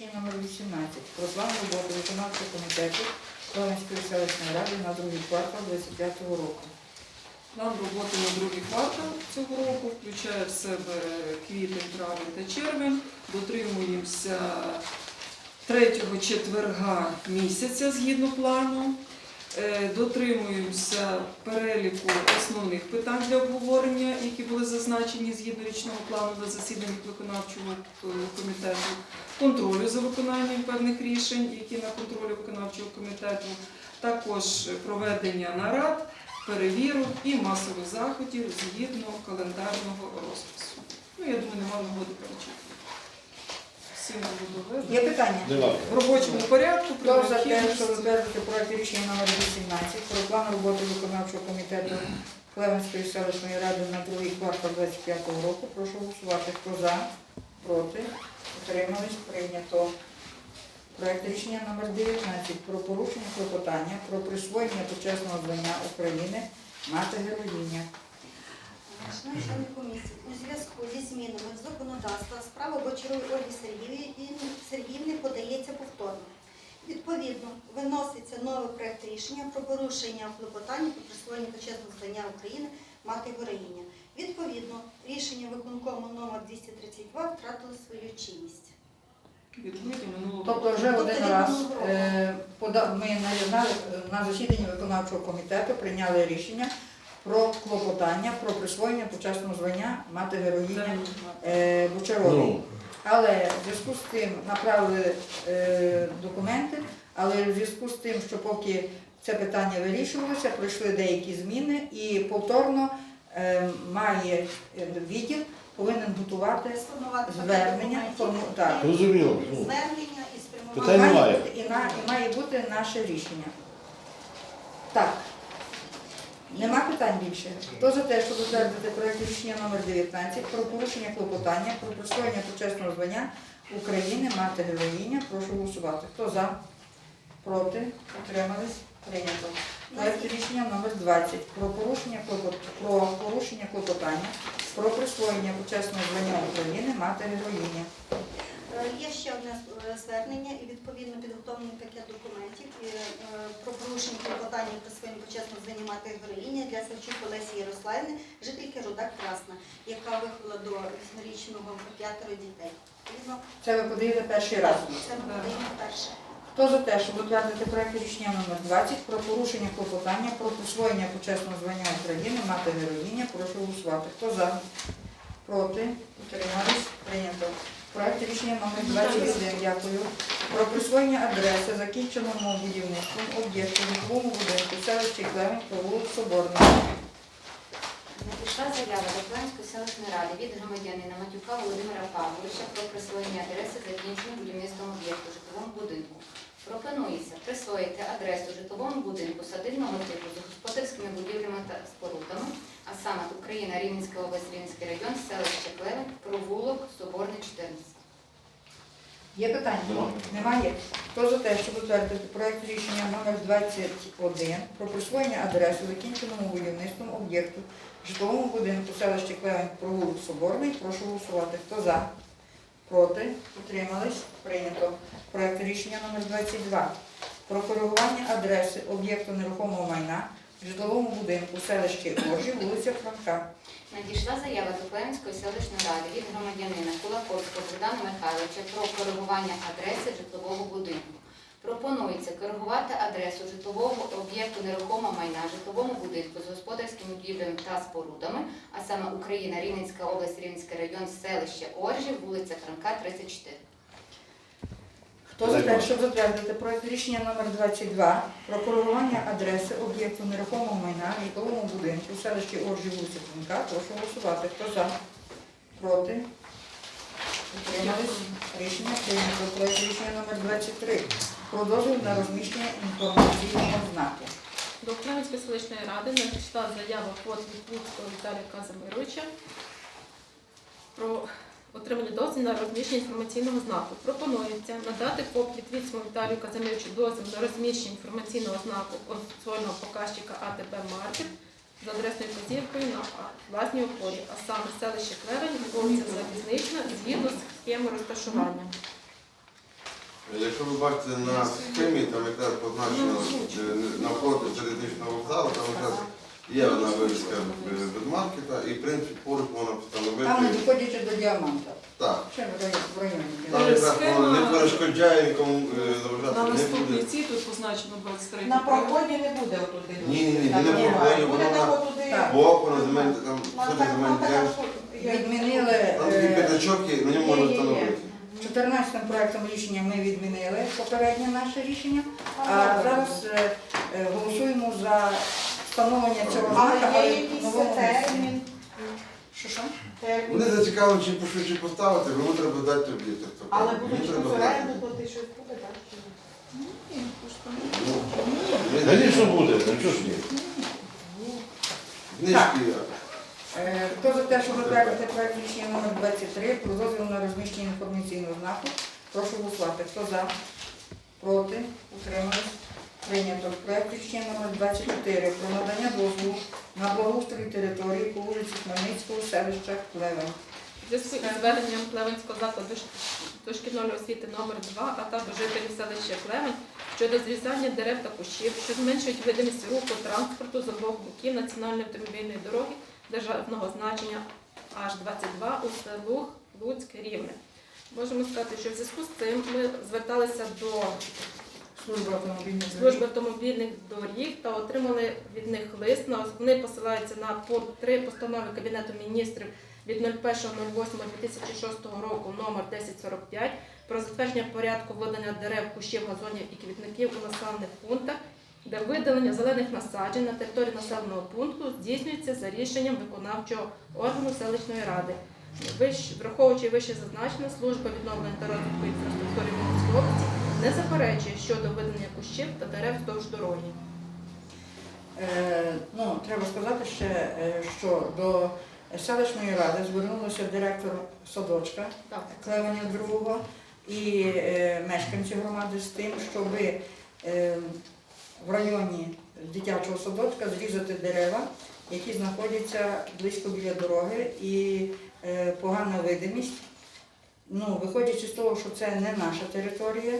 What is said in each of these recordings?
Номер 18 про план роботи виконавчого комітету Кронівської селищної ради на другий квартал 25 року. План роботи на другий квартал цього року включає в себе квітень, травень та червень. Дотримуємося третього четверга місяця згідно плану. Е, Дотримуємося переліку основних питань для обговорення, які були зазначені згідно річного плану на засіданнях виконавчого е, комітету, контролю за виконанням певних рішень, які на контролі виконавчого комітету, також проведення нарад перевірок і масових заходів згідно календарного розпису. Ну, я думаю, нема нагоди перечити. Є питання? В робочому порядку Хто за те, що затвердити проект рішення номер 18 про план роботи виконавчого комітету Клевенської селищної ради на другий квартал 25 року, прошу голосувати. Хто за, проти, утримались, прийнято. Проект рішення номер 19 про порушення клопотання про присвоєння почесного звання України мати героїня. Шановні члени комісії, у зв'язку зі змінами в законодавства справа Бочарової Ольги Сергіївни, подається повторно. Відповідно, виноситься новий проект рішення про порушення клопотання про присвоєння почесного звання України мати героїня. Відповідно, рішення виконкому номер 232 втратило свою чинність. Минулого Тобто вже Тобто один раз минулого е, пода- ми на, на, на засіданні виконавчого комітету прийняли рішення про клопотання про присвоєння почесного звання мати героїня е, Бочаровій. Ну, Але в зв'язку з тим направили е, документи, але в зв'язку з тим, що поки це питання вирішувалося, пройшли деякі зміни і повторно е, має е, відділ повинен готувати Сформувати пакет звернення. документів, форму- так. Зрозуміло. Ну, Звернення і. Питань має немає. бути, і, на, і має бути наше рішення. Так. Нема питань більше. Хто за те, щоб затвердити проект рішення номер 19 про порушення клопотання про присвоєння почесного звання України мати героїня, прошу голосувати. Хто за? Проти? Утримались? Прийнято. Проект рішення номер 20 про порушення про порушення клопотання про присвоєння почесного звання України мати героїня. Е, Є ще одне е, звернення і відповідно підготовлений пакет документів е, про порушення клопотання про своїм почесно званімати героїні для Савчук Олесі Ярославівни, жительки Рудак Красна, яка виховала до 8-річного п'ятеро дітей. Це ви подаєте перший раз. це ми подаємо перше. Хто за те, щоб утвердити проект рішення номер 20 про порушення клопотання про присвоєння почесного звання України мати героїня, прошу голосувати. Хто за? Проти? Утримались? Прийнято. Проект рішення номер 21, дякую. Про присвоєння адреси закінченому будівництвом об'єкту житловому будинку селищі Клевень, провулок Соборний. Надійшла заява до Кланської селищної ради від громадянина Матюка Володимира Павловича про присвоєння адреси закінченим будівництвом об'єкту житловому будинку. Пропонується присвоїти адресу житловому будинку садибного типу з господарськими будівлями та спорудами, а саме Україна, Рівненська область, Рівненський район, селище Клевень, провулок Соборний 14. Є питання? Немає. Немає. Хто за те, щоб утвердити проект рішення номер 21 про присвоєння адреси закінченому будівництвом об'єкту житловому будинку селища Клевень, провулок Соборний, прошу голосувати. Хто за? Проти? Утримались? Прийнято. Проект рішення номер 22 про коригування адреси об'єкту нерухомого майна житловому будинку селищі Оржі, вулиця Франка. Надійшла заява до Клевенської селищної ради від громадянина Кулаковського Богдана Михайловича про коригування адреси житлового будинку. Пропонується коригувати адресу житлового об'єкту нерухомого майна житловому будинку з господарськими будівлями та спорудами, а саме Україна, Рівненська область, Рівненський район, селище Оржів, вулиця Франка, 34. Хто за те, щоб затвердити проект рішення номер 22 про коригування адреси об'єкту нерухомого майна в житловому будинку в селищі Оржі Франка, прошу голосувати. Хто за? Проти? Утримались? Рішення прийнято. Проект рішення номер 23 про дозвіл на розміщення інформаційного знаку. До Української селищної ради надійшла заява від Віталія Казимировича про отримання дозволу на розміщення інформаційного знаку. Пропонується надати ФОП Літвіцькому Віталію Казимировичу дозвіл на розміщення інформаційного знаку офіційного показчика АТП Маркет з адресною вказівкою на власній опорі, а саме селище Клевень, вулиця Залізнична, згідно з схеми розташування. Якщо ви бачите на схемі, там якраз позначено е, навпроти залізничного вокзалу, там якраз є одна вивіска е, ведмаркета і в принципі поруч можна Там не встановити. доходячи до діаманта. Так. Ще в районі. В районі. Там Е, якраз воно не перешкоджає нікому е, На заважати не наступній буде. ці тут позначено 23 На проході не буде отуди. Ні, ні, ні, не на проході, Буде воно на отуди. Так. боку, на земельні, там Ну, все так, на ну, земельні так, землі. а що? Відмінили Там такі е, п'ятачок і на ньому можна встановити. 14 проектом рішення ми відмінили попереднє наше рішення, а зараз е, е, голосуємо за встановлення цього знака, Але але є якийсь новому термін. Що що? термін. Вони зацікавлені чим пошвидше поставити, йому треба дати об'єкт. Тобто, Але йому будуть треба щось знати. оренду, то ти щось буде, так? ні? Ну, ми- Звісно буде, ну чого ж ні? Книжки. Е, Хто за те, щоб затвердити проект рішення номер 23 про дозвіл на розміщення інформаційного знаку, прошу голосувати. Хто за? Проти? Утримались? Прийнято. Проект рішення номер 24 про надання дозволу на благоустрій території по вулиці Хмельницького, селища Клевень. У зв'язку із зверненням Плевенського закладу дошкільної освіти номер 2 а також жителів селища Клевень щодо зрізання дерев та кущів, що зменшують видимість руху транспорту з обох боків національної автомобільної дороги державного значення H22 у селу Луцьк Рівне. Можемо сказати, що в зв'язку з цим ми зверталися до Служба автомобільних служби автомобільних доріг та отримали від них лист. Вони посилаються на 3 постанови Кабінету міністрів від 01.08.2006 року номер 1045 про затвердження порядку введення дерев, кущів, газонів і квітників у населених пунктах, де видалення зелених насаджень на території населеного пункту здійснюється за рішенням виконавчого органу селищної ради. Враховуючи вище зазначене, служба відновлення та розвитку інфраструктури Вінницької області не заперечує щодо видалення кущів та дерев вздовж дороги. Е, ну, треба сказати ще, е, що до селищної ради звернулося директор садочка Так. Клевеня другого і е, мешканці громади з тим, щоб е, в районі дитячого садочка зрізати дерева, які знаходяться близько біля дороги і е, погана видимість. Ну, виходячи з того, що це не наша територія,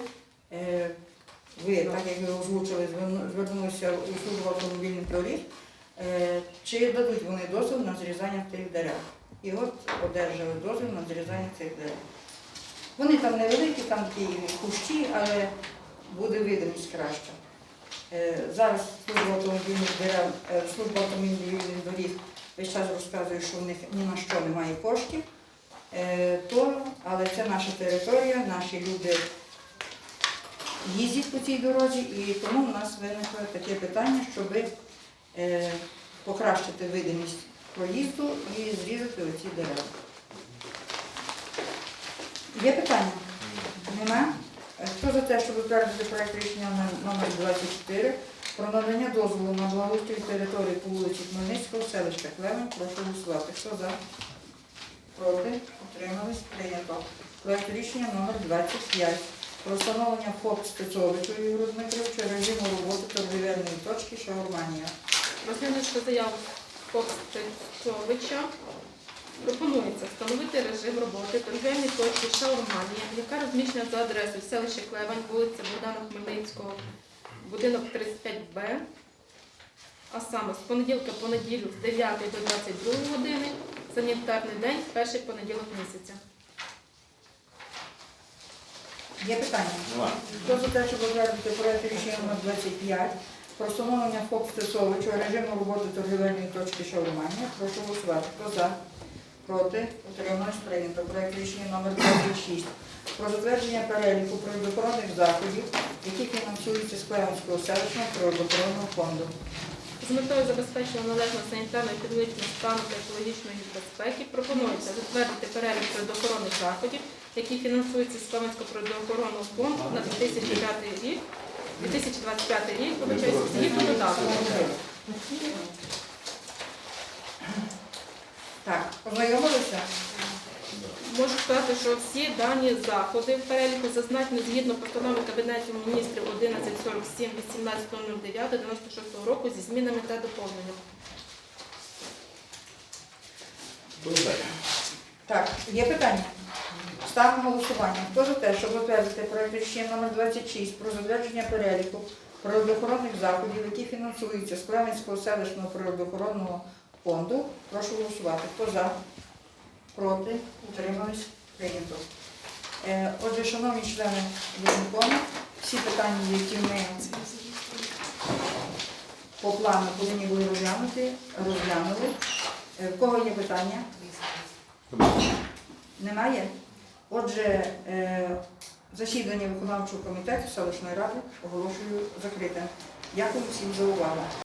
ви, так як ви озвучили, звернулися у службу автомобільних доріг, е, чи дадуть вони дозвіл на зрізання тих дерев. І от одержали дозвіл на зрізання цих дерев. Вони там невеликі, там ті кущі, але буде видимість краща. Е, Зараз служба автомобільних дерев, е, служба автомобільних доріг весь час розказує, що в них ні на що немає коштів. Е, То, але це наша територія, наші люди їздять по цій дорозі, і тому в нас виникло таке питання, щоб е, покращити видимість проїзду і зрізати оці дерева. Є питання? Нема? Е, Хто за те, щоб затвердити проект рішення номер 24 про надання дозволу на благоустрій території по вулиці Хмельницького, селища Клевень, прошу голосувати. Хто за? Проти? Утримались? Прийнято. Проект рішення номер 25 про встановлення ФОП Стецовичу Ігорю Дмитровичу режиму роботи торгівельної точки Шаурманія. Розглянувши заяву Костичовича, пропонується встановити режим роботи торгівельної точки Шаурманія, яка розміщена за адресою селище Клевань, вулиця Богдана Хмельницького, будинок 35Б, а саме з понеділка по неділю з 9 до 22 години, санітарний день, перший понеділок місяця. Є питання? Нема. Хто за те, щоб затвердити проект рішення номер 25 про встановлення ФОП Стецовичу режиму роботи торгівельної точки Шаурманія, прошу голосувати. Хто за? Проти? Утримались? Прийнято. Проект рішення номер 26 про затвердження переліку природоохоронних заходів, які фінансуються з Клевенського селищного природоохоронного фонду. З метою забезпечення належного підвищення стану та екологічної безпеки пропонується затвердити перелік природоохоронних заходів, які фінансуються з Словенського природоохоронного фонду на 2005 рік, 2025 рік, вибачаюсь, згідно додатку. Так, ознайомилися? Можу сказати, що всі дані заходи в переліку зазначені згідно постанови Кабінету міністрів 1147 18.09 96 року зі змінами та доповненнями. Так, є питання? Ставимо голосування. Хто за те, щоб затвердити проект рішення номер 26 про затвердження переліку природоохоронних заходів, які фінансуються з Клеменського селищного природоохоронного фонду, прошу голосувати. Хто за? Проти? Утримались? Прийнято. Е, Отже, шановні члени виконкому, всі питання, які ми по плану повинні були розглянути, розглянули. Е, В кого є питання? Немає? Отже, е, засідання виконавчого комітету селищної ради оголошую закритим. Дякую всім за увагу.